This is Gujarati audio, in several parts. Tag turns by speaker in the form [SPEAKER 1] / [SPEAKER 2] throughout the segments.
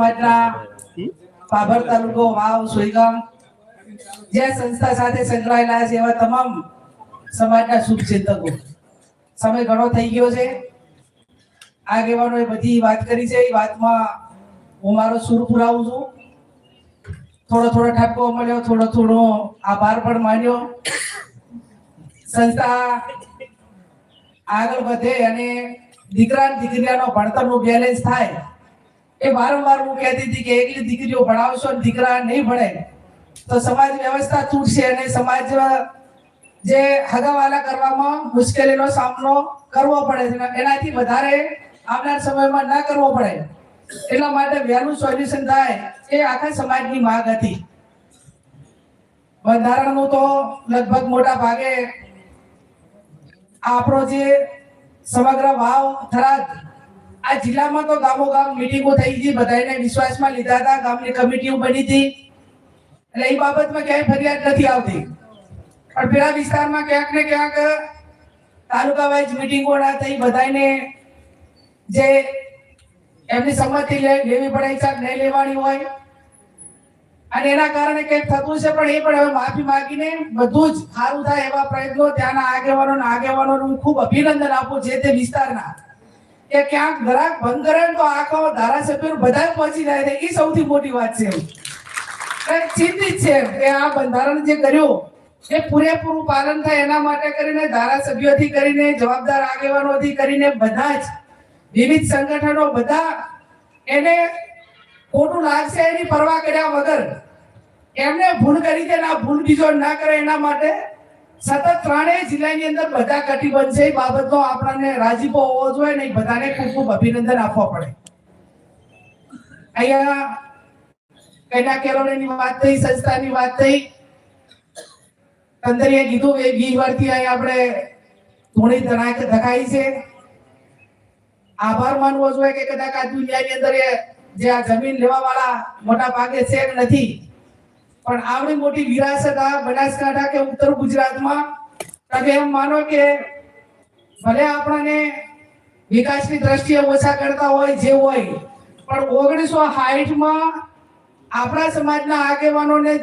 [SPEAKER 1] સમાજના પાભર તાલુકો વાવ સોઈગામ, જે સંસ્થા સાથે સંકળાયેલા છે એવા તમામ સમાજના શુભ ચિંતકો સમય ઘણો થઈ ગયો છે. આગેવાનોએ બધી વાત કરી છે. એ વાતમાં હું મારો સુર પુરાવું છું. થોડો થોડો ઠપકો મળ્યો, થોડો થોડો આભાર પણ માન્યો. સંસ્થા આગળ વધે અને દીકરા દીકરીઓનો ભણતરનું બેલેન્સ થાય. એ વારંવાર હું કહેતી હતી કે એકલી દીકરીઓ ભણાવશો દીકરા નહીં ભણે, તો સમાજ વ્યવસ્થા તૂટશે અને સમાજ જે હગાવાલા કરવામાં મુશ્કેલીનો સામનો કરવો પડે છે. એનાથી વધારે આવનાર સમયમાં ના કરવો પડે. એટલા માટે વહેલું સોલ્યુશન થાય એ આખા સમાજની માંગ હતી. બંધારણનું તો લગભગ મોટા ભાગે આપણો જે સમગ્ર વાવ થરાદ આ જિલ્લામાં તો ગામો ગામ મિટિંગો થઈ ગઈ બધાને વિશ્વાસમાં લીધા હતા, ગામની કમિટીઓ બની હતી. એટલે એ બાબતમાં ક્યાંય ફરિયાદ નથી આવતી. પણ પેલા વિસ્તારમાં ક્યાંક ને ક્યાંક તાલુકા વાઇઝ મિટિંગો ના થઈ બધાને જે એમની સંમતિ લેવી પડે છે નહીં લેવાની હોય. અને એના કારણે કંઈક થતું છે, પણ એ પણ હવે માફી માંગીને બધું જ સારું થાય એવા પ્રયત્નો ત્યાંના આગેવાનો આગેવાનોનું ખૂબ અભિનંદન આપું, જે તે વિસ્તારના કે ક્યાંક ઘરાક ભંગ કરે તો આખો ધારાસભ્યો બધા પહોંચી જાય છે એ સૌથી મોટી વાત છે ચિંતિત છે કે આ બંધારણ જે કર્યું, એ પૂરેપૂરું પાલન થાય એના માટે કરીને ધારાસભ્યોથી કરીને, જવાબદાર આગેવાનોથી કરીને બધા જ વિવિધ સંગઠનો બધા એને ખોટું લાગશે એની પરવા કર્યા વગર એમને ભૂલ કરી દે ભૂલ બીજો ના કરે એના માટે સતત ત્રણેય જિલ્લાની અંદર બધા કટિબંધ છે એ બાબતનો આપણને રાજીપો હોવો જોઈએ ને બધાને ખૂબ ખૂબ અભિનંદન આપવા પડે. અહીંયા કૈના કેળવણીની વાત થઈ, સંસ્થાની વાત થઈ. તંદરીએ કીધું એ વીસ વર્ષથી અહીં આપણે ધૂણી ધનાક ધકાઈ છે. આભાર માનવો જોઈએ કે કદાચ આ દુનિયાની અંદર જે આ જમીન લેવા વાળા મોટા ભાગે છે નથી. પણ આવડી મોટી વિરાસત આ બનાસકાંઠા કે ઉત્તર ગુજરાતમાં. તમે એમ માનો કે ભલે આપણને વિકાસની દ્રષ્ટિએ ઓછા કરતા હોય જે હોય, પણ ઓગણીસો માં આપણા સમાજના આગેવાનોને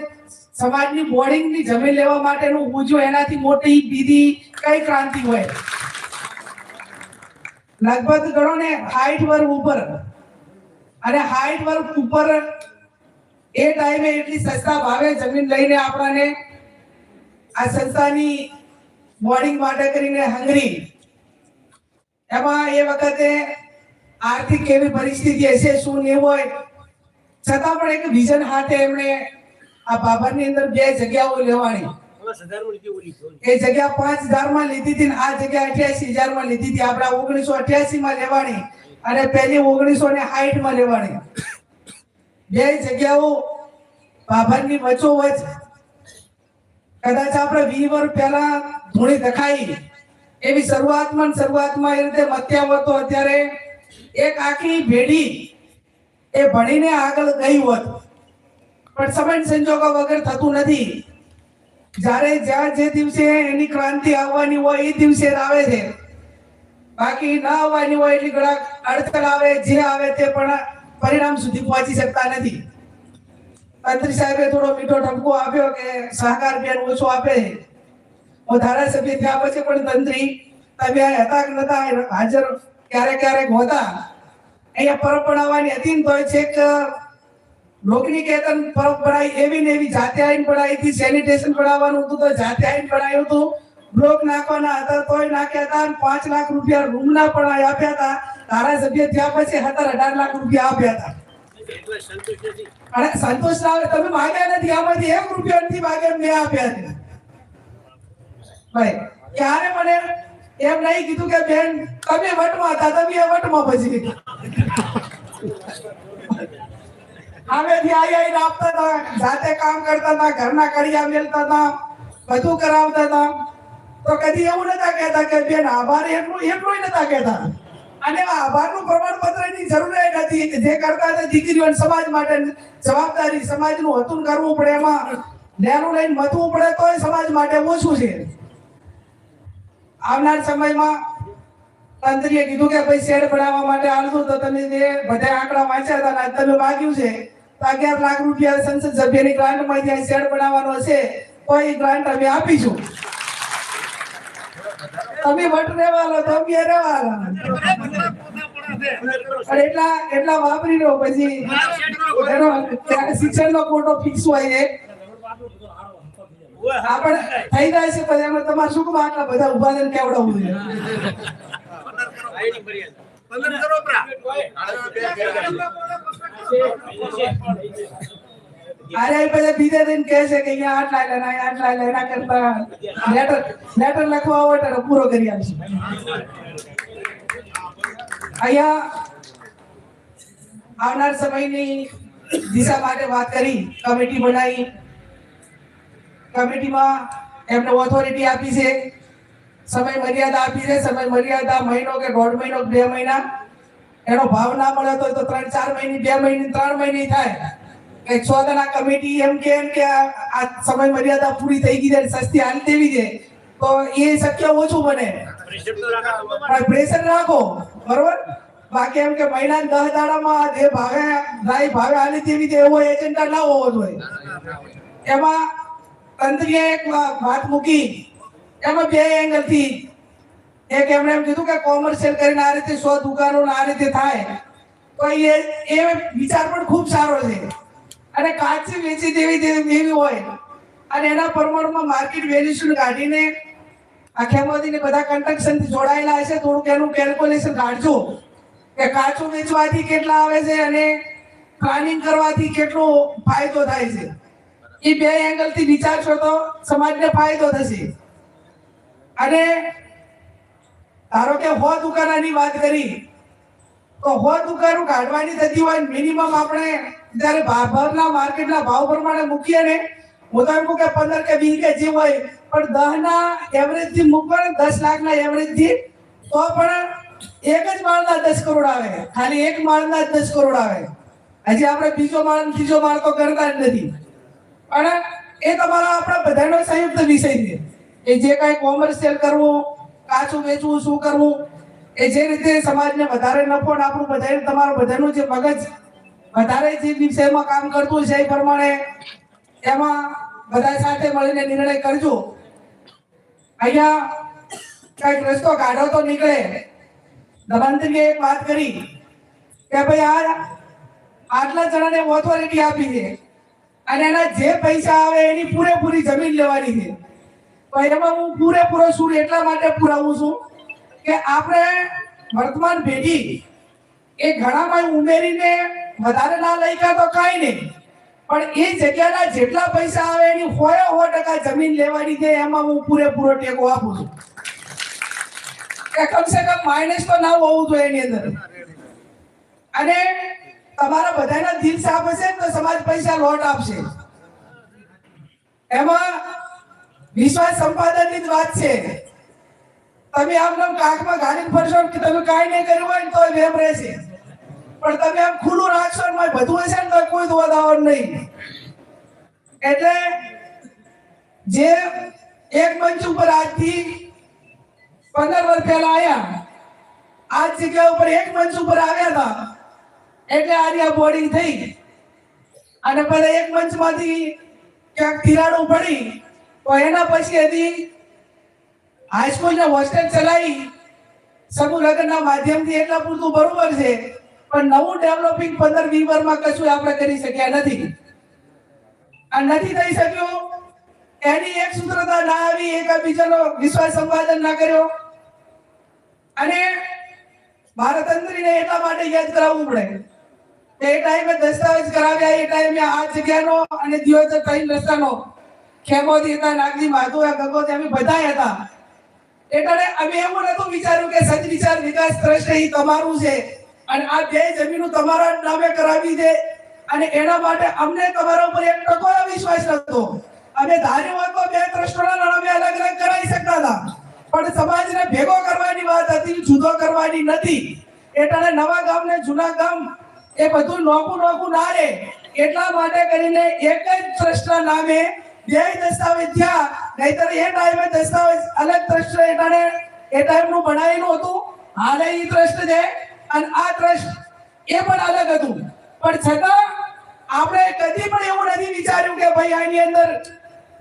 [SPEAKER 1] સમાજની બોર્ડિંગની જમીન લેવા માટેનું ઉજો એનાથી મોટી બીજી કઈ ક્રાંતિ હોય? લગભગ ગણો ને હાઈટ વર્ગ ઉપર. અને હાઈટ વર્ગ ઉપર એ ટાઈમે એટલી સસ્તા ભાવે જમીન લઈને આપણને આ સંસ્થાની બોર્ડિંગ માટે કરીને હંગરી એમાં એ વખતે આર્થિક કેવી પરિસ્થિતિ હશે, શું નહીં હોય. છતાં પણ એક વિઝન હાથે એમણે આ બાબરની અંદર બે જગ્યાઓ લેવાની. એ જગ્યા પાંચ હજારમાં લીધી હતી આ જગ્યા અઠ્યાસી હજારમાં લીધી હતી. આપડા ઓગણીસો અઠ્યાસી માં લેવાની અને પેલી ઓગણીસો ને સાઠમાં લેવાની. બે જગ્યાઓ બાભરની વચોવચ કદાચ આપણે વી વર્ષ પહેલા ધૂણી દખાઈ એવી શરૂઆતમાં શરૂઆતમાં એ રીતે મત્યા હતો અત્યારે એક આખી ભેડી એ ભણીને આગળ ગઈ હોત. પણ સમય સંજોગો વગર થતું નથી. જ્યારે જ્યાં જે દિવસે એની ક્રાંતિ આવવાની હોય, એ દિવસે આવે છે. બાકી ના આવવાની હોય એટલી ઘણા અડચણ આવે, જે આવે તે પણ પરિણામ સુધી પહોંચી શકતા નથી. મંત્રી સાહેબે થોડો મીઠો ઠપકો આપ્યો કે સહકાર બેન ઓછો આપે. હું ધારાસભ્ય થયા પછી પણ તંત્રી, તમે હતા કે નતા હાજર ક્યારેક ક્યારેક હોતા. અહીંયા પરબ બનાવવાની હતી ને તોય છેક લોકની કેતન બનાવી એવી ને એવી જાતે આવીને પડાઈ હતી, સેનિટેશન પડાવવાનું હતું તો જાતે આવીને પડાયું હતું. બ્લોક નાખવાના હતા, તોય નાખ્યા હતા પાંચ લાખ રૂપિયા રૂમના પણ આપ્યા હતા. ધારાસભ્ય થયા પછી સત્તર અઢાર લાખ રૂપિયા આપ્યા હતા. અને સંતોષ ના તમે માંગ્યા નથી, આમાંથી એક રૂપિયા નથી માંગ્યા મેં આપ્યા છે. ભાઈ, ક્યારે મને એમ નહીં કીધું કે બેન, તમે વટમાં હતા, તમે એ વટમાં પછી આમેથી આઈ આઈને આપતા હતા, જાતે કામ કરતા હતા, ઘરના કડિયા મેલતા હતા, બધું કરાવતા હતા. તો કદી એવું નતા કહેતા કે બેન, આભાર, એટલું એટલું નતા કહેતા. અને આભારનું પ્રમાણપત્રની જરૂર ય નથી જે કરતા હતા દીકરીઓ સમાજ માટે જવાબદારી સમાજનું હતું કરવું પડે, એમાં નેનું લઈને મતવું પડે, તોય સમાજ માટે ઓછું છે. આવનાર સમયમાં તંત્રીએ કીધું કે ભાઈ શેડ બનાવવા માટે આલતું તો તમે જે બધા આંકડા વાંચ્યા હતા ને આજ તમે માગ્યું છે, તો અગિયાર લાખ રૂપિયા સંસદ સભ્યની ગ્રાન્ટમાંથી આ શેડ બનાવવાનો છે, તો એ ગ્રાન્ટ અમે આપીશું. તમે વટ રહેવા તો અમે રહેવા લો અને એટલા વાપરી લો પછી. એનો નો કોટો ફિક્સ હોય છે. આપણે થઈ જાય છે પછી એમાં તમારે શું આટલા બધા ઊભા થઈને કેવડાવવું છે? અરે પછી બીજે દિન કહે છે કે અહીંયા આટલા લે ને અહીંયા આટલા લે એના કરતા લેટર લેટર લખવા હોય તો પૂરો કરી આપશું. અહીંયા આવનાર સમયની દિશા માટે વાત કરી, કમિટી બનાવી. કમિટીમાં એમને ઓથોરિટી આપી છે. સમય મર્યાદા આપી છે. સમય મર્યાદા મહિનો કે દોઢ મહિનો બે મહિના. એનો ભાવ ના મળે તો ત્રણ, ચાર મહિને, બે મહિને, ત્રણ મહિને થાય. કે છ જણા કમિટી એમ કે એમ કે આ સમય મર્યાદા પૂરી થઈ ગઈ છે સસ્તી હાલ દેવી છે. તો એ શક્ય ઓછું બને. પણ પ્રેશર રાખો, બરોબર? બાકી એમ કે મહિના દસ દાડામાં જે ભાવે, રાઈ ભાવે હાલી તેવી તે એવો એજન્ડા ના હોવો જોઈએ. એમાં તંત્રીએ એક વાત મૂકી. એમાં બે એંગલથી એક એમણે એમ કીધું કે કોમર્શિયલ કરીને આ રીતે સો દુકાનો આ રીતે થાય. તો એ એ વિચાર પણ ખૂબ સારો છે. અને કાચી વેચી દેવી દેવી હોય, અને એના પ્રમાણમાં માર્કેટ વેલ્યુશન કાઢીને આખ્યામાંથી ને બધા કન્ટ્રક્શનથી જોડાયેલા હશે. થોડુંક એનું કેલ્ક્યુલેશન કાઢજો. કે કાચું વેચવાથી કેટલા આવે છે અને પ્લાનિંગ કરવાથી કેટલો ફાયદો થાય છે. એ બે એંગલથી વિચારશો તો સમાજને ફાયદો થશે. અને ધારો કે હો દુકાનાની વાત કરી, તો હો દુકાનો કાઢવાની થતી હોય મિનિમમ આપણે જ્યારે બહારના માર્કેટના ભાવ પ્રમાણે મૂકીએ ને હું કે પંદર કે વીસ કે જે હોય, પણ દસ ના એવરેજથી મૂકો ને દસ લાખ ના એવરેજથી, તો પણ એક જ માળના દસ કરોડ આવે. ખાલી એક માળના જ દસ કરોડ આવે. હજી આપણે બીજો માળ ત્રીજો માળ તો કરતા જ નથી. પણ એ તમારા આપણા બધાનો સંયુક્ત વિષય છે. એ જે કાંઈ કોમર્શિયલ કરવું, કાચું વેચવું, શું કરવું, એ જે રીતે સમાજને વધારે નફો ને આપણું બધાને તમારું બધાનું જે મગજ, વધારે જે વિષયમાં કામ કરતું છે એ પ્રમાણે એમાં બધા સાથે મળીને નિર્ણય કરજો. અહીંયા કંઈક રસ્તો કાઢો તો નીકળે. દબાણથી એક વાત કરી કે ભાઈ આ આટલા જણાને ઓથોરિટી આપી છે. અને એના જે પૈસા આવે એની પૂરેપૂરી જમીન લેવાની છે. તો એમાં હું પૂરેપૂરો સૂર એટલા માટે પુરાવું છું કે આપણે વર્તમાન પેઢી એ ઘણામાં ઉમેરીને વધારે ના લઈ ગયા તો કાંઈ નહીં. પણ એ જગ્યાના જેટલા પૈસા આવે એની હોય સો ટકા જમીન લેવાની છે, એમાં હું પૂરેપૂરો ટેકો આપું છું. કે કમસે કમ માઇનસ તો ના હોવું જોઈએ એની અંદર. અને તમારા બધાના દિલ સાફ હશે તો સમાજ પૈસા લોટ આપશે. એમાં વિશ્વાસ સંપાદનની જ વાત છે. તમે આમ નામ કાખમાં ગાડીને ફરશો કે તમે કાંઈ નહીં કર્યું હોય તો વેમ રહેશે. પણ તમે આમ ખુલ્લું રાખશો ને બધું હશે ને તો કોઈ દોદાવર નહીં. એટલે જે એક મંચ ઉપર આજથી પંદર વર્ષ પહેલા આવ્યા આ જગ્યા ઉપર એક મંચ ઉપર આવ્યા હતા. એટલે આર્યા બોર્ડિંગ થઈ. અને પછી એક મંચમાંથી ક્યાંક તિરાડો પડી, તો એના પછી હજી હાઈસ્કૂલના હોસ્ટેલ ચલાવી, સમૂહ લગ્નના માધ્યમથી એટલા પૂરતું બરોબર છે પણ નવું ડેવલપિંગ પંદર, વીસ વર્ષમાં કશું આપણે કરી શક્યા નથી. આ નથી થઈ શક્યું. એની એક સૂત્રતા ના આવી એકબીજાનો વિશ્વાસ સંપાદન ના કર્યો. અને ભારત અંતરીને એટલા માટે યાદ કરાવવું પડે એ ટાઈમે દસ્તાવેજ કરાવ્યા, એ ટાઈમે આ જગ્યાનો અને દિયોદર ત્રણ રસ્તાનો ખેમોદી હતા નાગજી માધુ ગગોદી અમે બધા હતા. એટલે અમે એવું નતું વિચાર્યું કે સજ વિચાર વિકાસ ટ્રસ્ટ એ તમારું છે. અને આ બે જમીનો તમારા નામે કરાવી દે અને એના માટે અમને તમારા ઉપર એક ટકો વિશ્વાસ નતો અમે ધાર્યું હોય તો બે ટ્રસ્ટોના નામે અલગ અલગ કરાવી શકતા હતા. પણ સમાજને ભેગો કરવાની વાત હતી જુદો કરવાની નથી. એટલે નવા ગામ ને જૂના ગામ, એ બધું નોકું નોકું ના રહે. એટલા માટે કરીને એક જ ટ્રસ્ટના નામે બે દસ્તાવેજ થયા. નહીતર એ ટાઈમે દસ્તાવેજ અલગ ટ્રસ્ટ એટલે એ ટાઈમનું બનાવેલું હતું. હાલે એ ટ્રસ્ટ છે. અને આ ટ્રસ્ટ એ પણ અલગ હતું. પણ છતાં આપણે કદી પણ એવું નથી વિચાર્યું કે ભાઈ આની અંદર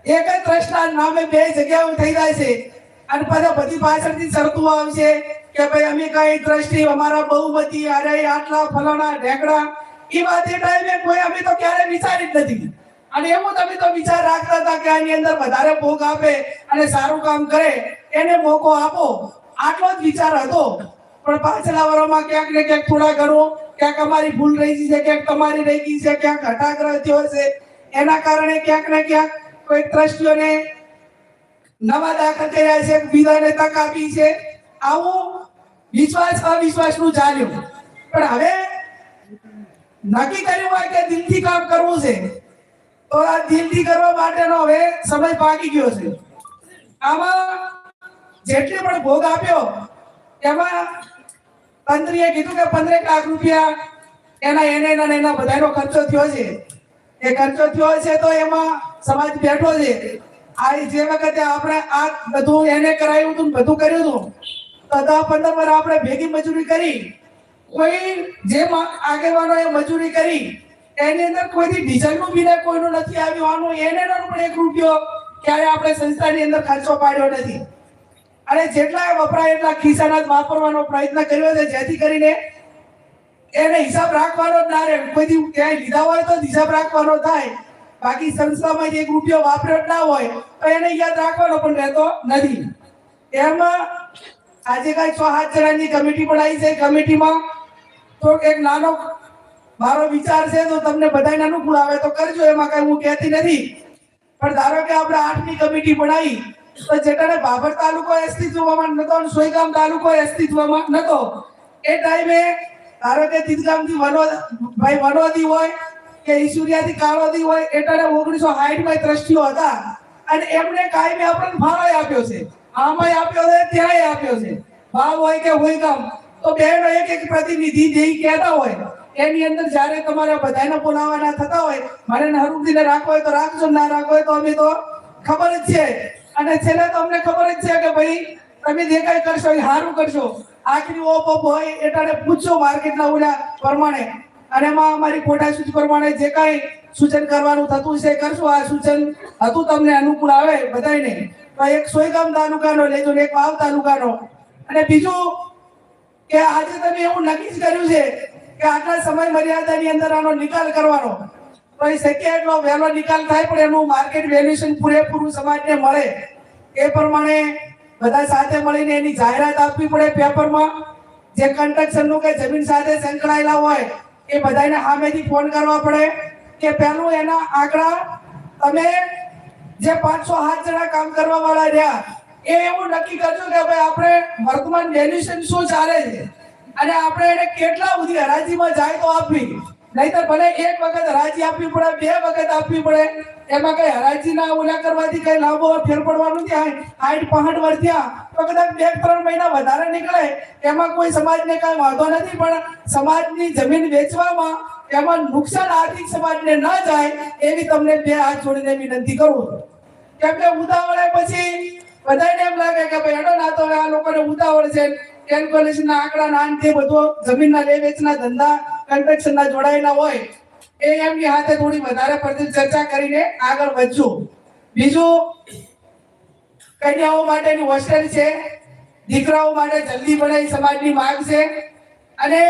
[SPEAKER 1] એક જ ટ્રસ્ટના નામે બે જગ્યાઓ થઈ જાય છે. અને પાછા બધી પાછળથી શરતો આવશે કે ભાઈ અમે કઈ દ્રષ્ટિ અમારા બહુમતી, અરે, આટલા ફલાણા, ઢેકડા, એ વાત એ ટાઈમે કોઈ અમે તો ક્યારે વિચારી જ નથી. અને એવું તમે તો વિચાર રાખતા હતા કે આની અંદર વધારે ભોગ આપે અને સારું કામ કરે, એને મોકો આપો. આટલો જ વિચાર હતો. પણ પાછલા વર્ષમાં ક્યાંક ને ક્યાંક થોડા ઘણું, ક્યાંક અમારી ભૂલ રહી ગઈ છે, ક્યાંક તમારી રહી ગઈ છે, ક્યાંક હટાગ્રહ થયો છે. એના કારણે ક્યાંક ને ક્યાંક કોઈ ટ્રસ્ટીઓને નવા દાખલ કર્યા છે બીજાને તક આપી છે. આવું વિશ્વાસ, અવિશ્વાસનું ચાલ્યું પણ હવે નક્કી કર્યું હોય કે દિલથી કામ કરવું છે, તો આ દિલથી કરવા માટેનો હવે સમય પાકી ગયો છે. આમાં જેટલી પણ ભોગ આપ્યો, એમાં તંત્રીએ કીધું કે પંદરેક લાખ રૂપિયા. એના, એને, એના બધાનો ખર્ચો થયો છે. એ ખર્ચો થયો છે તો એમાં સમાજ બેઠો છે. આ જે વખતે આપણે આ બધું એને કરાયું હતું બધું કર્યું હતું, તો દસ પંદર વાર આપણે ભેગી મજૂરી કરી. કોઈ જે આગેવાનો એ મજૂરી કરી, એની અંદર કોઈથી ડીઝલનું બિલ કોઈનું નથી આવ્યું. આનું એને પણ એક રૂપિયો ક્યારે આપણે સંસ્થાની અંદર ખર્ચો પાડ્યો નથી. અને જેટલા વપરાય એટલા ખિસ્સાના જ વાપરવાનો પ્રયત્ન કર્યો છે. જેથી કરીને એને હિસાબ રાખવાનો જ ના રહે. કોઈથી ક્યાંય લીધા હોય તો હિસાબ રાખવાનો થાય. બાકી સંસ્થામાં એક રૂપિયો વાપર્યો ના હોય તો એને યાદ રાખવાનો પણ રહેતો નથી. એમાં આજે કઈ છ સાત જણાની કમિટી પણ આવી છે. કમિટીમાં તો એક નાનો મારો વિચાર છે, તો તમને બધાને અનુકૂળ આવે તો કરજો. એમાં કઈ હું કહેતી નથી. પણ ધારો કે આપણે આઠની કમિટી બનાવી તો જેટાને બાબર તાલુકો અસ્તિત્વમાં નતો અને સોયગામ તાલુકો અસ્તિત્વમાં નતો. એ ટાઈમે ધારો કે તીતગામથી વનો ભાઈ વનોદી હોય કે ઈસુરિયાથી કાળોદી હોય, એટાને ઓગણીસો સાઠમાં ટ્રસ્ટીઓ હતા. અને એમને કાયમે આપણને ફાળો આપ્યો છે. આમાંય આપ્યો છે, ત્યાંય આપ્યો છે. ભાવ હોય કે હોય ગામ તો બહેનો એક એક પ્રતિનિધિ જે કહેતા હોય, એની અંદર જ્યારે તમારે બધાને બોલાવવાના થતા હોય મને હરુદીને રાખવા હોય તો રાખજો, ના રાખવા હોય તો અમે તો ખબર જ છે. અને છેલ્લે તો અમને ખબર જ છે કે ભાઈ, તમે જે કઈ કરશો એ સારું કરશો. આખરી ઓપ ઓપ હોય એટલે પૂછજો માર્કેટના ઓલા પ્રમાણે. અને એમાં અમારી કોટા સૂચ પ્રમાણે જે કાંઈ સૂચન કરવાનું થતું છે, કરશું. આ સૂચન હતું તમને અનુકૂળ આવે બધાયને. તો એક સોયગામ તાલુકાનો લેજો ને એક વાવ તાલુકાનો. અને બીજું કે આજે તમે એવું નક્કી જ કર્યું છે કે આટલા સમય મર્યાદાની અંદર આનો નિકાલ કરવાનો. તો એ શક્ય એટલો વહેલો નિકાલ થાય, પણ એનું માર્કેટ વેલ્યુએશન પૂરેપૂરું સમાજને મળે. એ પ્રમાણે બધા સાથે મળીને એની જાહેરાત આપવી પડે પેપરમાં જે કન્સ્ટ્રક્શનનું કે જમીન સાથે સંકળાયેલા હોય, એ બધાને સામેથી ફોન કરવા પડે કે પહેલું એના આંકડા તમે જે પાંચસો સાત જણા કામ કરવા રહ્યા, એ એવું નક્કી કરજો કે ભાઈ આપણે વર્તમાન વેલ્યુએશન શું ચાલે છે? અને આપણે એને કેટલા સુધી હરાજીમાં જાય તો આપવી? નહીતર ભલે એક વખત હરાજી આપવી પડે, બે વખત આપવી પડે, એમાં કઈ હરાજીના ઓલા કરવાથી કઈ લાભો ફેર પડવાનું ત્યાં આઠ પાંઠ વર્ષ તો કદાચ બે, ત્રણ મહિના વધારે નીકળે. એમાં કોઈ સમાજને કઈ વાંધો નથી, પણ સમાજની જમીન વેચવામાં એમાં નુકસાન આર્થિક સમાજને ન જાય, એવી તમને બે હાથ જોડીને વિનંતી કરું કેમ કે ઉતાવળે પછી બધાને એમ લાગે કે ભાઈ એનો ના તો આ લોકોને ઉતાવળ છે. કેલ્ક્યુલેશન ના આંકડા ના અંતે બધો જમીનના લે વેચના ધંધા કન્સ્ટ્રક્શન ના જોડાયેલા હોય, એ એમની હાથે થોડી વધારે પડતી ચર્ચા કરીને આગળ વધજો બીજું, કન્યાઓ માટેની હોસ્ટેલ છે. દીકરાઓ માટે જલ્દી ભણાઈ સમાજની માંગ છે. અને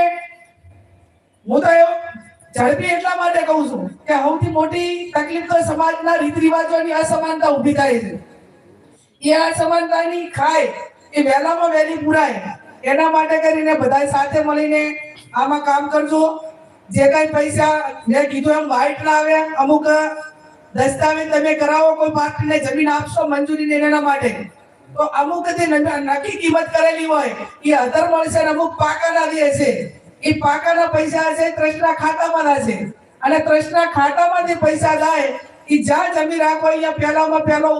[SPEAKER 1] હું તો ઝડપી એટલા માટે કહું છું કે સૌથી મોટી તકલીફ તો સમાજના રીત રિવાજોની અસમાનતા ઊભી થાય છે. એ અસમાનતાની ખાય એ વહેલામાં વહેલી પુરાય. એના માટે કરીને બધા સાથે મળીને આમાં કામ કરજો. જે કઈ પૈસા મેં કીધું એમ વ્હાઈટ ના આવે, અમુક દસ્તાવેજ તમે કરાવો, કોઈ પાર્ટીને જમીન આપશો મંજૂરી એના માટે. તો અમુક જે નક્કી કિંમત કરેલી હોય, એ અધર મળશે અને અમુક પાકાના જે છે એ પાકાના પૈસા છે ટ્રસ્ટના ખાતામાં છે અને ટ્રસ્ટના ખાતામાં જે પૈસા જાય, એ જ્યાં જમીન રાખો, અહીંયા પહેલામાં પહેલો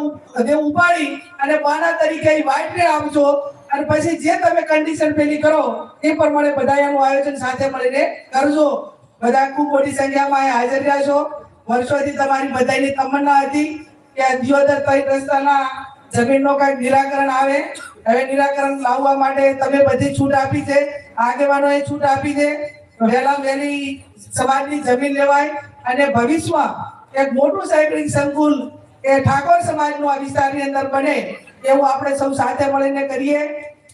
[SPEAKER 1] જે ઉપાડી અને બાના તરીકે એ વાઇટને આપજો. અને પછી જે તમે કન્ડિશન પેલી કરો, એ પ્રમાણે બધા એનું આયોજન સાથે મળીને કરજો. બધા ખૂબ મોટી સંખ્યામાં અહીંયા હાજર રહ્યા છો. વર્ષોથી તમારી બધાની તમન્ના હતી કે દિયોદર તઈ રસ્તાના જમીનનો કંઈક નિરાકરણ આવે. હવે નિરાકરણ લાવવા માટે તમે બધી છૂટ આપી છે. આગેવાનોએ છૂટ આપી છે. વહેલા વહેલી સમાજની જમીન લેવાય અને ભવિષ્યમાં એક મોટું સાયકલિંગ સંકુલ એ ઠાકોર સમાજનું આ વિસ્તારની અંદર બને. એવું આપણે સૌ સાથે મળીને કરીએ.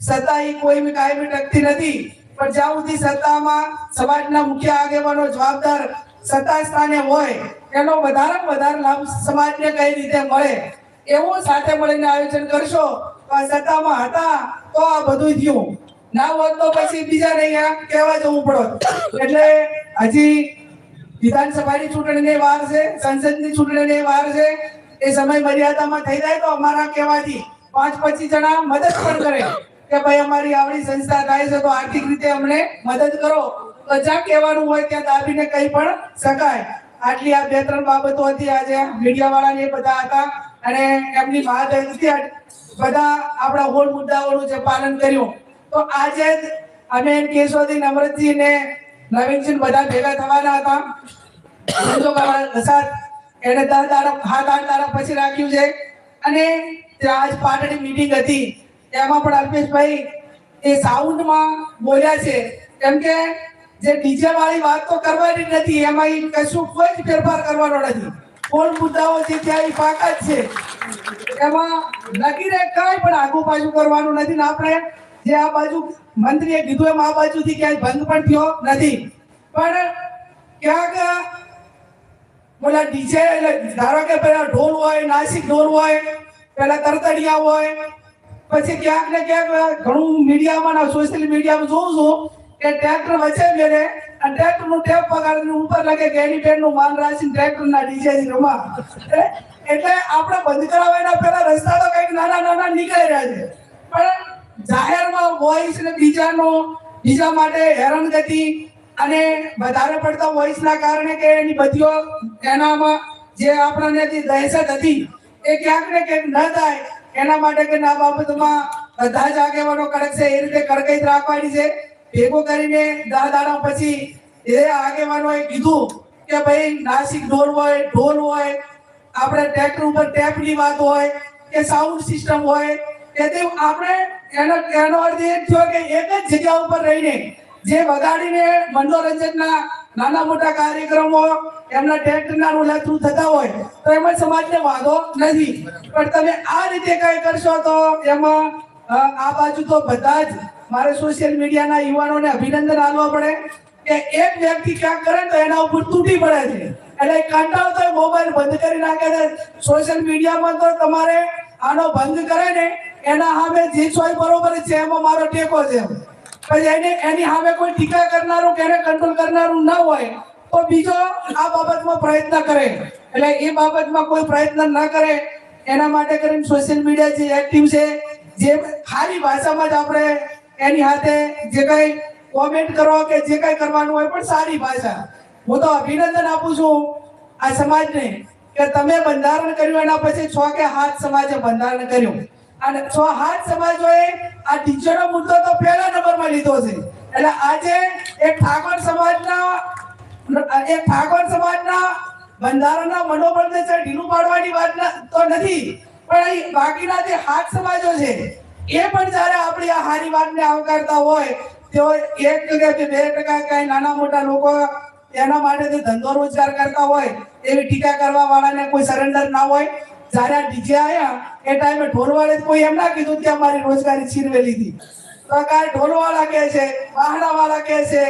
[SPEAKER 1] સત્તા એ કોઈ બી કાયમી ટકતી નથી. પણ જ્યાં સુધી સત્તામાં સમાજના મુખ્ય આગેવાનો જવાબદાર સત્તા સ્થાને હોય, એનો વધારે વધારે લાભ સમાજને કઈ રીતે મળે? એવું સાથે મળીને આયોજન કરશો તો આ સત્તામાં હતા તો આ બધું થયું. ના હોત તો પછી બીજા નહીં કહેવા જવું પડત. એટલે હજી વિધાનસભાની ચૂંટણીની વાર છે, સંસદની ચૂંટણીની વાર છે. એ સમય મર્યાદામાં થઈ જાય તો અમારા કહેવાથી પાંચ પચીસ જણા મદદ પણ કરે કે ભાઈ અમારી આવડી સંસ્થા થાય છે તો આર્થિક રીતે અમને મદદ કરો. તો જ્યાં કહેવાનું હોય ત્યાં દાબીને કંઈ પણ શકાય. આટલી આ બે ત્રણ બાબતો હતી આજે મીડિયા વાળા ને બધા હતા અને એમની મહાદયથી બધા આપણા હોળ મુદ્દાઓનું જે પાલન કર્યું. તો આજે અમે કેશવદી નમ્રતજી ને નવીનસિંહ બધા ભેગા થવાના હતા. એને દર દાડા હાથ આઠ દાડા પછી રાખ્યું છે. અને આજ પાટણી મીટિંગ હતી. એમાં પણ અલ્પેશભાઈ એ સાઉન્ડમાં બોલ્યા છે. કેમ કે જે ડીજે વાળી વાત તો કરવાની નથી એમાં કશું કોઈ જ ફેરફાર કરવાનો નથી. કોણ મુદ્દાઓ છે ત્યાં ઈ પાકા જ છે. એમાં લગીને કાંઈ પણ આગુ પાછું કરવાનું નથી ને આપણે જે આ બાજુ મંત્રીએ કીધું એમ આ બાજુથી ક્યાંય ભંગ પણ થયો નથી. પણ ક્યાંક બોલા ડીજે ધારો કે પેલા ઢોલ હોય, નાસિક ઢોલ હોય પેલા તરતડિયા હોય, પછી ક્યાંક ને ક્યાંક ઘણું મીડિયામાં સોશિયલ મીડિયામાં જોઉં છું કે ટ્રેક્ટર વચ્ચે મેળે અને ટ્રેક્ટરનું ટેપ પગાડીને ઉપર લાગે એની બેનનું માન રાખીને ટ્રેક્ટર ના ડીજે રમા એટલે આપણે બંધ કરાવવા એના પેલા રસ્તા તો કંઈક નાના નાના નીકળી રહ્યા છે. પણ જાહેરમાં વોઇસ ને બીજાનો, બીજા માટે હેરાનગતિ અને વધારે પડતા વોઇસ ના કારણે કે એની બધીઓ એનામાં જે આપણને જે દહેશત હતી એ ક્યાંક ને ક્યાંક ન થાય, એના માટે કે આ બાબતમાં બધા જ આગેવાનો કડક છે, એ રીતે કડકાઈ રાખવાની છે. ભેગો કરીને દા દાડા પછી એ આગેવાનોએ કીધું કે ભાઈ, નાસિક ઢોલ હોય ઢોલ હોય, આપણે ટ્રેક્ટર ઉપર ટેપની વાત હોય, કે સાઉન્ડ સિસ્ટમ હોય, કે તે આપણે એનો એનો અર્થ એ થયો કે એક જ જગ્યા ઉપર રહીને જે વગાડીને મનોરંજનના નાના મોટા કાર્યક્રમો, એમના ટેન્ટના રૂલા થ્રુ થતા હોય, તો એમાં સમાજને વાંધો નથી. પણ તમે આ રીતે કઈ કરશો તો એમાં આ બાજુ તો બધા જ મારે સોશિયલ મીડિયાના યુવાનોને અભિનંદન આપવા પડે કે એક વ્યક્તિ ક્યાંક કરે તો એના ઉપર તૂટી પડે છે. એટલે કંટાળો તો મોબાઈલ બંધ કરી નાખે છે. સોશિયલ મીડિયામાં તો તમારે આનો બંધ કરે ને, એના સામે જે છોય બરોબર છે, એમાં મારો ટેકો છે. પછી એને એની સામે કોઈ ટીકા કરનારું કે એને કંટ્રોલ કરનારું ના હોય, તો બીજો આ બાબતમાં પ્રયત્ન કરે. એટલે એ બાબતમાં કોઈ પ્રયત્ન ના કરે. એના માટે કરીને સોશિયલ મીડિયા જે એક્ટિવ છે, જે ખાલી ભાષામાં જ આપણે એની સાથે જે કઈ કોમેન્ટ કરો કે જે કઈ કરવાનું હોય પણ સારી ભાષા. હું તો અભિનંદન આપું છું આ સમાજને કે તમે બંધારણ કર્યું એના પછી છ કે હાથ સમાજે બંધારણ કર્યું? અને છ હાથ સમાજોએ આ ટીચરનો મુદ્દો તો પહેલા નંબરમાં લીધો છે. એટલે આજે એક ઠાકોર સમાજના એક ઠાકોર સમાજના બંધારણના મનોબળને છે ઢીલું પાડવાની વાત તો નથી. પણ અહીં બાકીના જે હાથ સમાજો છે, એ પણ જ્યારે આપણી આ હારી વાતને આવકારતા હોય, તેઓ એક ટકા કે બે ટકા કઈ નાના મોટા લોકો એના માટે જે ધંધો રોજગાર કરતા હોય, એવી ટીકા કરવા વાળાને કોઈ સરેન્ડર ના હોય જ્યારે આ ડીજે આવ્યા એ ટાઈમે ઢોલવાળે કોઈ એમ ના કીધું કે અમારી રોજગારી છીનવેલી હતી કાંઈ ઢોલવાળા કહે છે વાહડાવાળા કહે છે,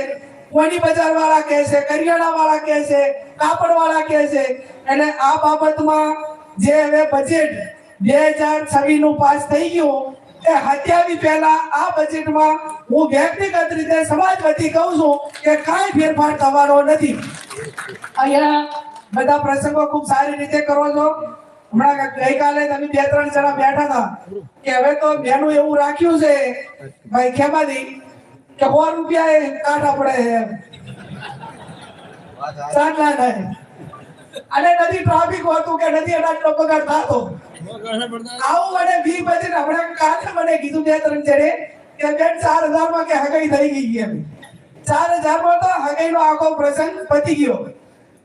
[SPEAKER 1] કોની બજાર વાળા કહે છે કરિયાણા વાળા કહે છે કાપડ વાળા કહે છે. એટલે આ બાબતમાં જે હવે બજેટ બે હજાર છવ્વીસનું પાસ થઈ ગયું, એ હત્યાવી પહેલા આ બજેટમાં હું વ્યક્તિગત રીતે સમાજ વતી કહું છું કે કાંઈ ફેરફાર થવાનો નથી. અહીંયા બધા પ્રસંગો ખૂબ સારી રીતે કરો છો. હમણાં ગઈકાલે તમે બે ત્રણ જણા બેઠા હતા કે હવે તો બેનું એવું રાખ્યું છે, ભાઈ ખેમાજી કે સો રૂપિયા એ કાઢા પડે છે અને નથી ટ્રાફિક હોતું કે નથી આટલો પગાર થતો. આવું અને બી પછી હમણાં કાલે મને કીધું બે ત્રણ જણે કે બેન ચાર હજારમાં કે હગાઈ થઈ ગઈ એમ. ચાર હજારમાં તો હગાઈ નો આખો પ્રસંગ પતી ગયો.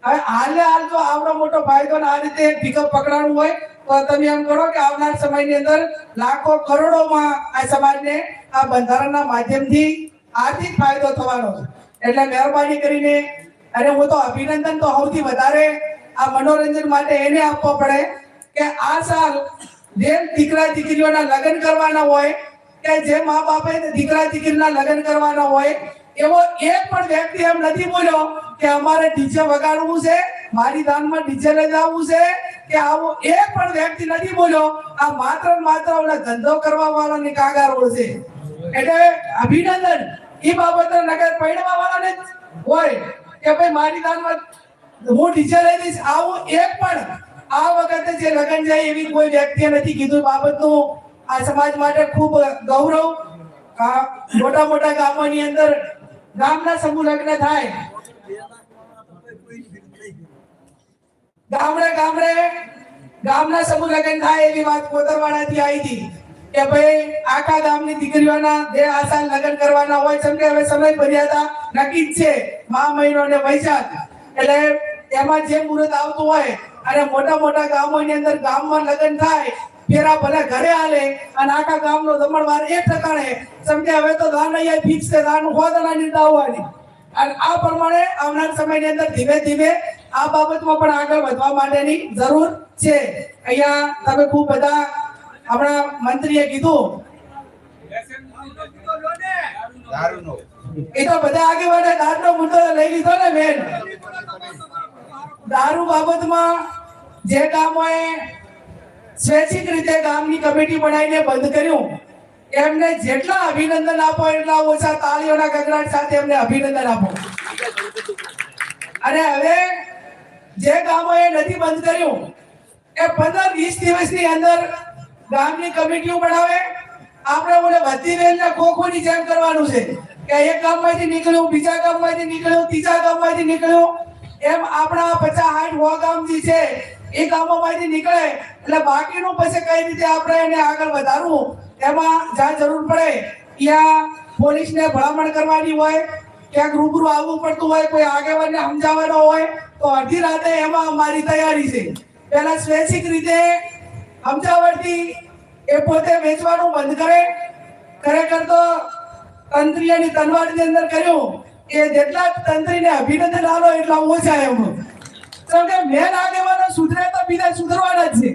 [SPEAKER 1] હવે હાલે હાલ જો આવડો મોટો ફાયદો આ રીતે પિકઅપ પકડાણું હોય, તો તમે એમ કરો કે આવનાર સમયની અંદર લાખો કરોડોમાં આ સમાજને આ બંધારણના માધ્યમથી આર્થિક ફાયદો થવાનો છે. એટલે મહેરબાની કરીને, અને હું તો અભિનંદન તો સૌથી વધારે આ મનોરંજન માટે એને આપવો પડે કે આ સાલ જેમ દીકરા દીકરીઓના લગ્ન કરવાના હોય, કે જે મા બાપે દીકરા દીકરીના લગ્ન કરવાના હોય, એવો એક પણ વ્યક્તિ એમ નથી બોલ્યો કે અમારે ડીજે વગાડવું છે, મારી દાનમાં ડીજે લઈ જવું છે, કે આવો એક પણ વ્યક્તિ નથી બોલ્યો. આ માત્ર માત્ર ઓલા ધંધો કરવા વાળાની કાગારો છે. એટલે અભિનંદન. એ બાબતે નગર પડવા વાળાને હોય કે ભાઈ મારી દાનમાં હું ડીજે લઈ દઈશ, આવું એક પણ આ વખતે જે લગન જાય એવી કોઈ વ્યક્તિએ નથી કીધું. બાબતનું આ સમાજ માટે ખૂબ ગૌરવ. મોટા મોટા ગામોની અંદર ગામના સમૂહ લગ્ન થાય. ગામડે ગામડે, ગામના સમૂહ થાય એવી વાત કોતરવાડાથી આવી હતી કે ભાઈ આખા ગામની દીકરીઓના જે આશા લગ્ન કરવાના હોય છે. હવે સમય મર્યાદા નક્કી જ છે મા મહિનો ને વૈશાખ. એટલે એમાં જે મુહૂર્ત આવતું હોય અને મોટા મોટા ગામોની અંદર ગામમાં લગ્ન થાય, ફેરા ભલે ઘરે હાલે અને આખા ગામનો દમણવાર એક ઠકાણે. સમજે હવે તો દાન અહીંયા ફિક્સ છે દાન હોદનાની દાવવાની અને આ પ્રમાણે આવનાર સમયની અંદર ધીમે ધીમે આ બાબતમાં પણ આગળ વધવા માટેની જરૂર છે. અહીંયા તમે ખૂબ બધા આપણા મંત્રીએ કીધું. એ તો બધા આગેવાને દારૂનો મુદ્દો લઈ લીધો ને બેન. દારૂ બાબતમાં જે ગામોએ સ્વૈચ્છિક રીતે ગામની કમિટી બનાવીને બંધ કર્યું. એમને જેટલા અભિનંદન આપો એટલા ઓછા તાળીઓના ગગડાટ સાથે એમને અભિનંદન આપો. અને હવે જે ગામોએ નથી બંધ કર્યું, એ પંદર વીસ દિવસની અંદર ગામની કમિટીઓ બનાવે. આપણે ઓલે બધી વેલને ખોખોની જેમ કરવાનું છે કે એક ગામમાંથી નીકળ્યું, બીજા ગામમાંથી નીકળ્યું, ત્રીજા ગામમાંથી નીકળ્યું. એમ આપણા પચાસ સાઠ વો ગામ જે છે. એ ગામોમાંથી નીકળે, એટલે બાકીનું પછી કઈ રીતે આપણે એને આગળ વધારવું, એમાં જ્યાં જરૂર પડે, ત્યાં પોલીસને ભલામણ કરવાની હોય, ક્યાંક રૂબરૂ આવવું પડતું હોય, કોઈ આગેવાનને સમજાવવાનો હોય, તો અડધી રાતે એમાં અમારી તૈયારી છે. પહેલા સ્વૈચ્છિક રીતે સમજાવટથી એ પોતે વેચવાનું બંધ કરે. ખરેખર તો તંત્રી અને તનવાડની અંદર કર્યું કે જેટલા તંત્રીને અભિનંદન આલો એટલા ઓછા એમ કેમ કે મેન આગેવાનો સુધરે તો બીજા સુધરવાના જ છે.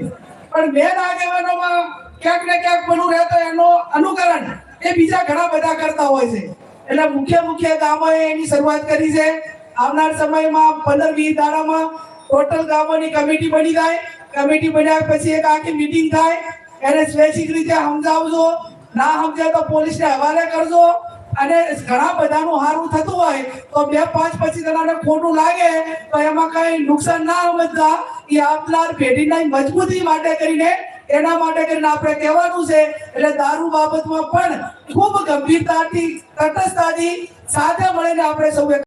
[SPEAKER 1] પણ મેન આગેવાનોમાં ક્યાંક ને ક્યાંક પેલું રહેતો એનો અનુકરણ એ બીજા ઘણા બધા કરતા હોય છે. એટલે મુખ્ય મુખ્ય ગામોએ એની શરૂઆત કરી છે. આવનાર સમયમાં પંદર વીસ દાડામાં ટોટલ ગામોની કમિટી બની જાય. કમિટી બન્યા પછી એક આખી મીટિંગ થાય. એને સ્વૈચ્છિક રીતે સમજાવજો. ના સમજાય તો પોલીસને હવાલે કરજો. અને ઘણા બધાનું સારું થતું હોય તો બે પાંચ પછી જણાને ખોટું લાગે, તો એમાં કઈ નુકસાન ના સમજતા. એ આપનાર પેઢીના મજબૂતી માટે કરીને, એના માટે કરીને આપણે કહેવાનું છે, એટલે દારૂ બાબતમાં પણ ખૂબ ગંભીરતાથી, તટસ્થતાથી સાથે મળીને આપણે સૌએ